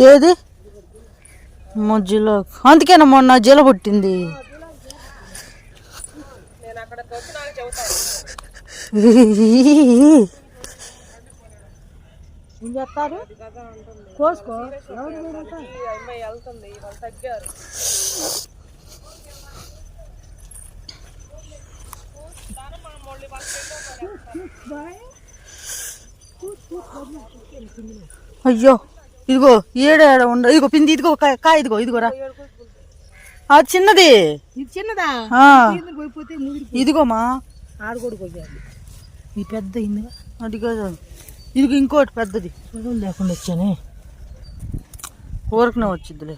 ఏది? మధ్యలో. అందుకేనా మొన్న జీల పుట్టింది. నేను చెబుతాను. ఏం చేస్తారు? కోసుకో. అయ్యో ఇదిగో ఏడ ఏడ ఉండ ఇదిగో పిండి ఇదిగో కాయ కాయ ఇదిగో ఇదిగోరా. అది చిన్నది. ఇది చిన్నదా? ఆ, ఇదిగోమా. కొయ్యాలి. ఈ పెద్ద ఇందుగా. అది ఇదిగో ఇంకోటి పెద్దది. గొడవలు లేకుండా వచ్చానే. ఊరకనే వచ్చిద్దిలే.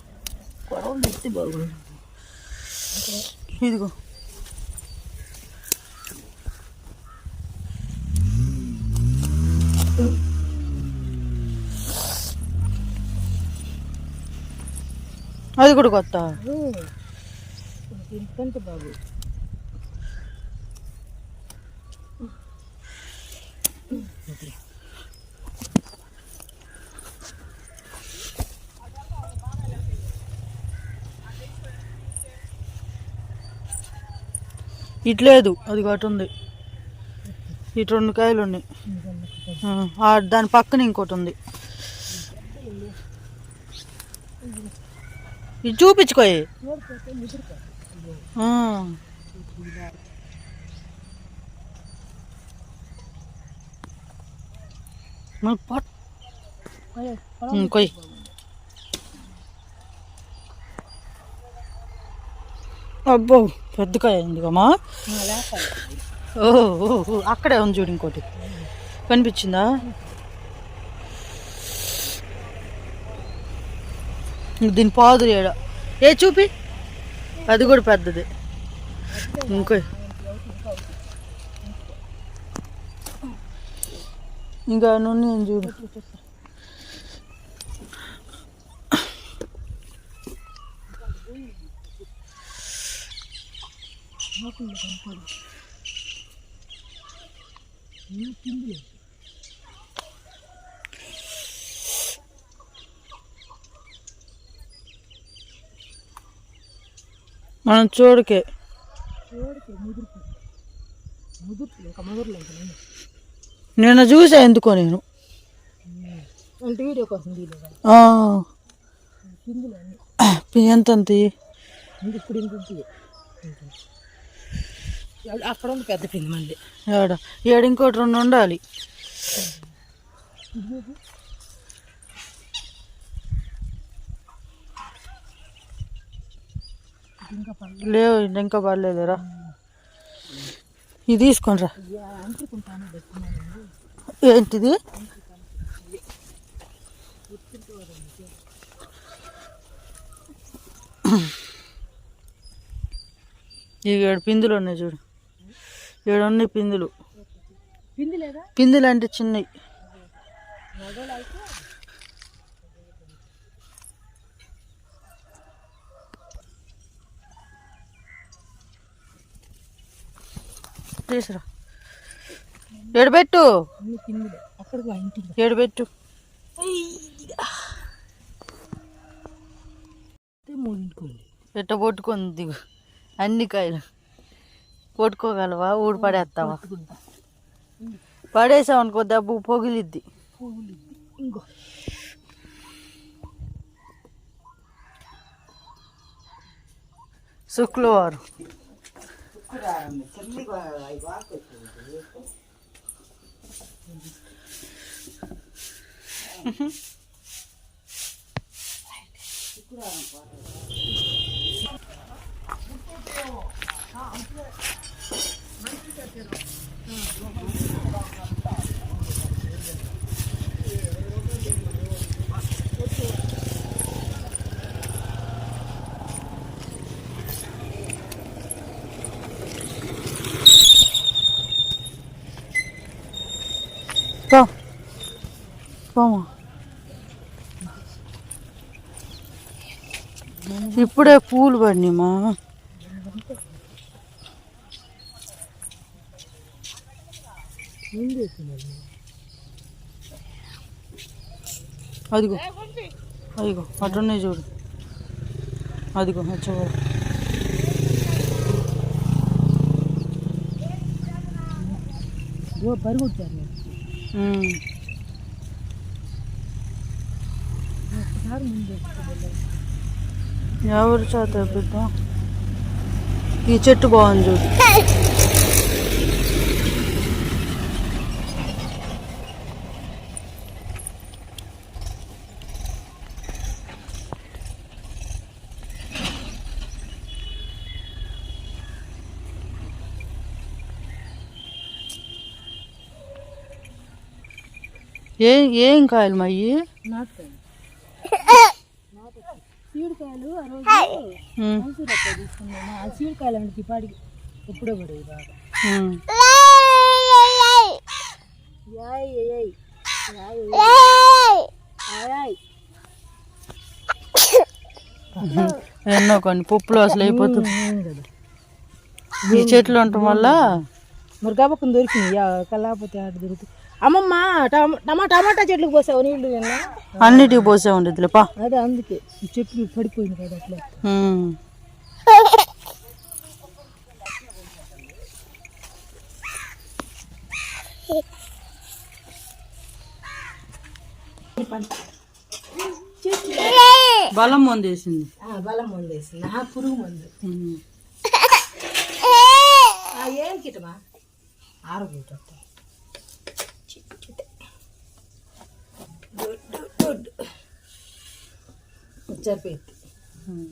గొడవలు తెస్తే బాగుంది ఇదిగో. అది కూడా కొత్త. ఎందుకంటే బాబు ఇట్లేదు అది ఒకటి ఉంది. ఇటు రెండు కాయలు ఉన్నాయి. దాని పక్కన ఇంకోటి ఉంది. ఇది చూపించుకోయి. మరి పట్ ఉమ్, కొయ్ అబ్బో పెద్ద కాయ ఓ అక్కడే ఉంది చూడు ఇంకోటి. కనిపించిందా? దీని పాదు ఏడ? ఏ చూపి. అది కూడా పెద్దది. ఇంకో. ఇంకా నూనె నేను చూడు? మనం చూడకే. ముదురు ఇంకా ముదురులో ఇంకా నేను నిన్న చూసా ఎందుకో నేను. అంటే వీడియో కోసం కిందిలో ఎంత ఇప్పుడు ఇంత. అక్కడ ఉంది పెద్ద పిండి మళ్ళీ. ఏడు ఏడు ఇంకోటి రెండు ఉండాలి. లేవు ఇంకా పర్లేదురా ఇది తీసుకొనిరా. ఏంటిది? ఇవి ఏడు పిందులు ఉన్నాయి చూడు. ఏడున్నాయి పిందులు. పిందులు అంటే చిన్నవి తీసురా. ఏడబెట్టు ఏడబెట్టు ఎట్ట దిగు అన్ని కాయలు. పట్టుకోగలవా ఊడి పడేస్తావా పట్టుకుంటా పడేసావు అనుకో దెబ్బ పొగిలిద్ది పువ్వులు ఇంకో శుక్రవారం పో పోమా ఇప్పుడే పూలు పడినామా అదిగో. అదిగో అటున్నాయి చూడు. అదిగో ఓ పరిగొట్టారు. ఎవరు చేత బిడ్డ? ఈ చెట్టు బాగుంది చూడు. ఏం ఏం కాయలు మయ్యి సీడికాయలు ఆ రోజు ఉమ్, మైసూర్ అక్కడ తీసుకున్నాము ఆ సీడికాయలు అంటే ఇప్పటికి ఎప్పుడో పడేవి బాగా. ఉమ్. యాయ్ యాయ్ యాయ్ యాయ్ యాయ్ ఎన్నో కొన్ని పప్పులు అసలు అయిపోతుంది ఈ చెట్లు ఉండటం వల్ల మరి గబక్కని దొరికినాయి. యా, లేకపోతే ఆడ దొరుకుతాయి అమ్మమ్మ టమా టమా టమాటా చెట్లకు పోసావు నిన్న? అన్నిటికి పోసే ఉండేది పా. అదే అందుకే చెట్లు పడిపోయింది కదా అట్లా. బలం పొందేసింది ఆ, బలం మందు వేసింది ఆ పురుగు మందు. ఏం కిటమా? ఆరబోట గుడ్ సరిపోయింది ఉమ్.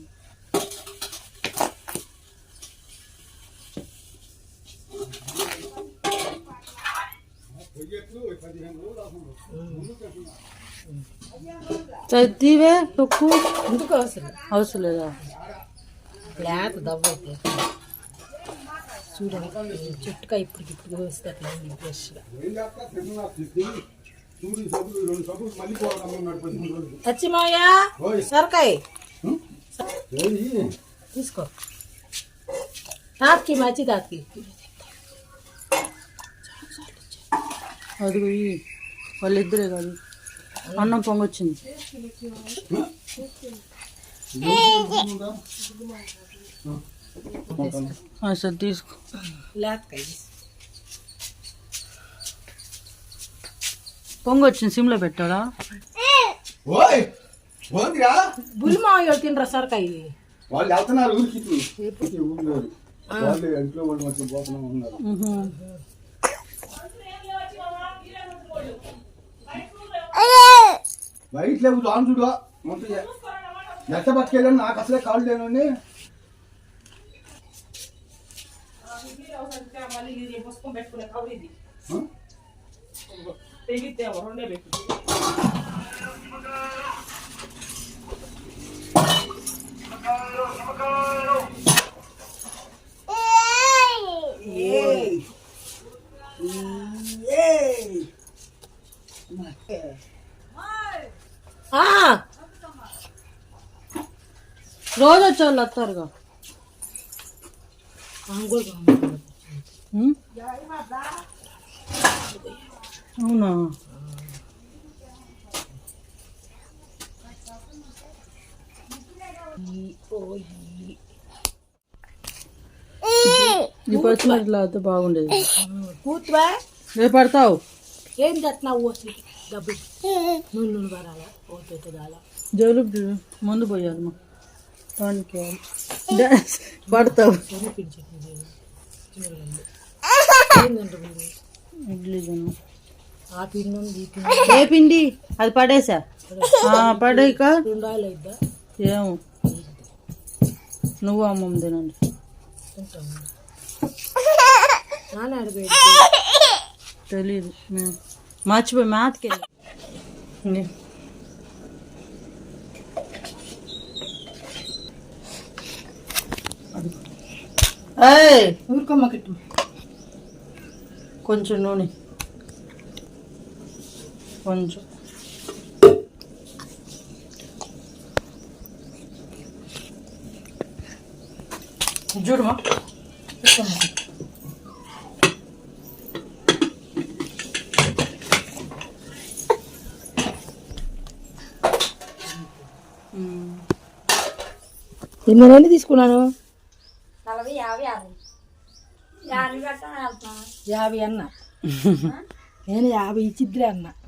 తీవే తొక్కు ఎందుకు అవసరం అవసరం లేదా లేత దవ్వ అయితే చూడండి ఈ చెట్టుకాయ ఇప్పటికి ఇప్పుడు వస్తే అట్లా ఉంది ఫ్రెష్గా పచ్చిమాయ సొరకాయ. తీసుకో. తాతకి మంచి తాతకి. అదిగో ఇయ్యి. వాళ్ళిద్దరే కాదు. అన్నం పొంగొచ్చింది. ఆ, సరే తీసుకో. లేతకాయ పొంగొచ్చింది సిమ్లో పెట్టాడా? ఓయ్ పోందిరా బుల్లిమాయ తినరా సొరకాయ వాళ్ళు వెళ్తున్నారు ఊరికి ఊళ్ళో వాళ్ళు ఇంట్లో వాళ్ళు మధ్య పోతున్నా ఉన్నారు ఉహు. బయట లేవు రాను చూడు. మొత్తం ఎట్ట పట్టుకెళ్ళాను? నాకు అసలే కాళ్ళు లేనండి పుస్తకం పెట్టుకునే కవర్ ఇది. ఆ? తెగితే రెండే పెట్టు ఆ, రోజు వచ్చే వాళ్ళు వస్తారుగా అంగుళం. ఉమ్? అవునా? ఈ పచ్చిమిరపకాయలు అయితే బాగుండేది. కూతువా? రేపు పడతావు? ఏం చేస్తున్నావు? అసలు డబ్బు. నూనె నూనె పడాలా? ఓకే దాలా. జలుబు ముందు పోయాలి మా. పడతావు. ఇడ్లీ. ఆ పిండం ఏ పిండి? అది పడేసా? అయిద్దా ఏమో. నువ్వు అమ్మమ్మ తినండి. తెలీదు. మర్చిపోయి మాతకెళ్ళి ఏయ్! ఊరుకోమ్మ కొంచెం నూనె. కొంచెం. చూడమా నేను ఎన్ని తీసుకున్నాను. నలభై యాభై యాభై. యాభై అన్న. నేను యాభై ఇచ్చిద్దిలే అన్న.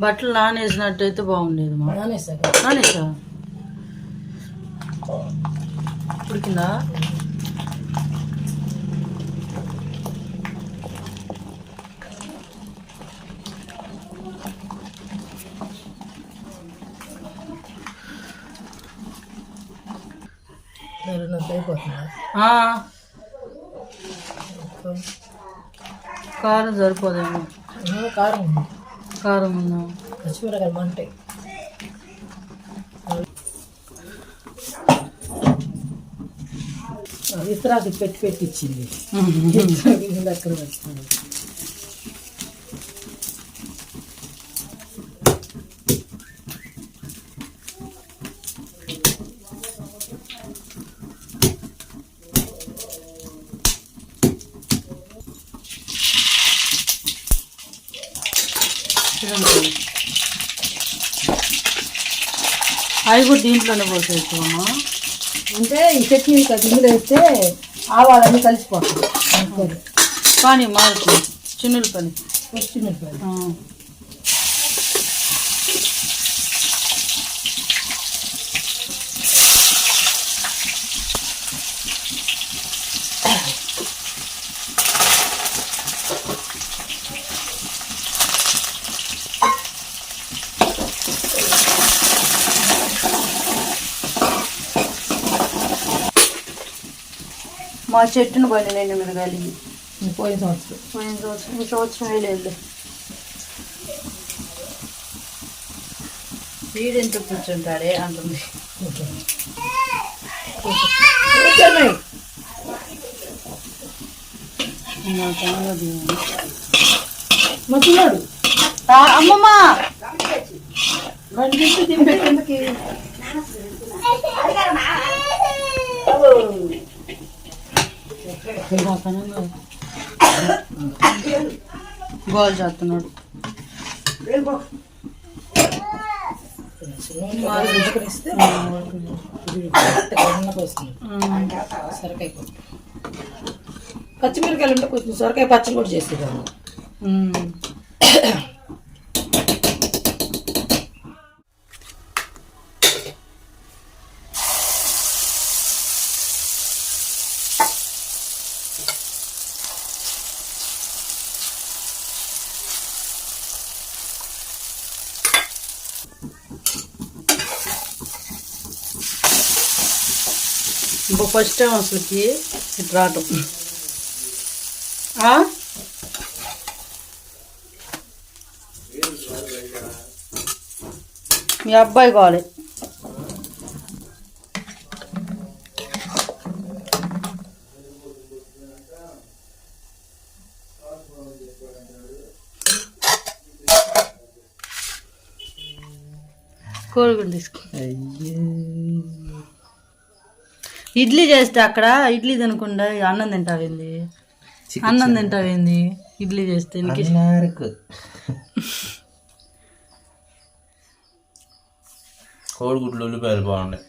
బట్టలు నానేసినట్టయితే బాగుండేది మా. నానేసాక నానేసా ఉడికిందా. కారం సరిపోదేమో. కారం ఉంది. కారం ఉందా పచ్చిమిరకాయలు మంటాయి ఇతరాకి పెట్టి పెట్టి ఇచ్చింది ఇతరాకి పెట్టుకుంది అవి కూడా దీంట్లోనే పోసేస్తామా అంటే ఈ చట్నీ ఇందులో వేస్తే ఆవాలన్నీ కలిసిపోతాయి. కానీ చిన్నుల పని పచ్చిమిరపకాయలు ఆ. మా చెట్టును పని నేను మిరగాలి ఈ పోయిన సంవత్సరం. పోయిన సంవత్సరం ఈ సంవత్సరం వేయలేదు వీడెంత కూర్చుంటాడే అంటుంది. ఓకే. కూర్చోన్నాయి. నా సంగతి. మా చిన్నాడు ఆ, అమ్మమ్మ! బండి దింపే. కిందకి. గోల్ చేస్తున్నాడు. సొరకాయ పచ్చిమిరకాయలు ఉంటే కొంచెం సొరకాయ పచ్చడి కూడా చేసేదాన్ని. ఫస్ట్ టైం అసలుకి ఇటు రావటం. మీ అబ్బాయి కావాలి. కోరుకుని తీసుకో. ఇడ్లీ చేస్తే అక్కడ ఇడ్లీ తినకుండా అన్నం తింటావేంది? అన్నం తింటావేంది? ఇడ్లీ చేస్తే కోడిగుడ్లు ఉల్లిపాయలు బాగున్నాయి.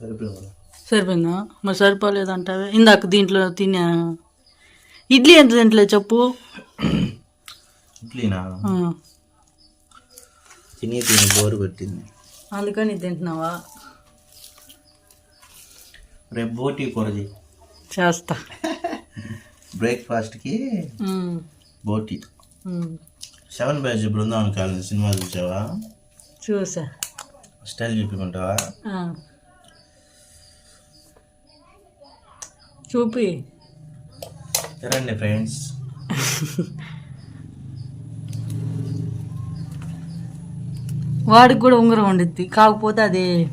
సరిపోయింది? సరిపోయిందా? మరి సరిపోలేదు అంటావే. ఇందాక దీంట్లో తిన్నా. ఇడ్లీ ఎంత తింటలే చెప్పు. ఇడ్లీనా? తిని తిని బోరు పెట్టింది అందుకని తింటున్నావా? రేపు బోటి కూర చేస్తా. బ్రేక్ఫాస్ట్కి. బోటి. Seven batch Brindavan colony cinema చూసావా? చూసా. స్టైల్ చూపించుకుంటావా? చూపి. రండి ఫ్రెండ్స్. వాడికి కూడా ఉంగరం ఉండిద్ది. కాకపోతే అది.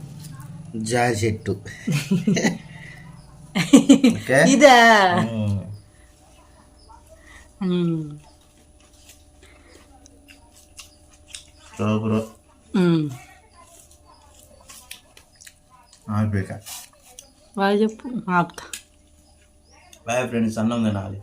జాయి చెట్టు. ఓకే. ఇదే. బాగా చెప్పు ఆపుతా. బాయ్ ఫ్రెండ్స్ అన్నం తినాలి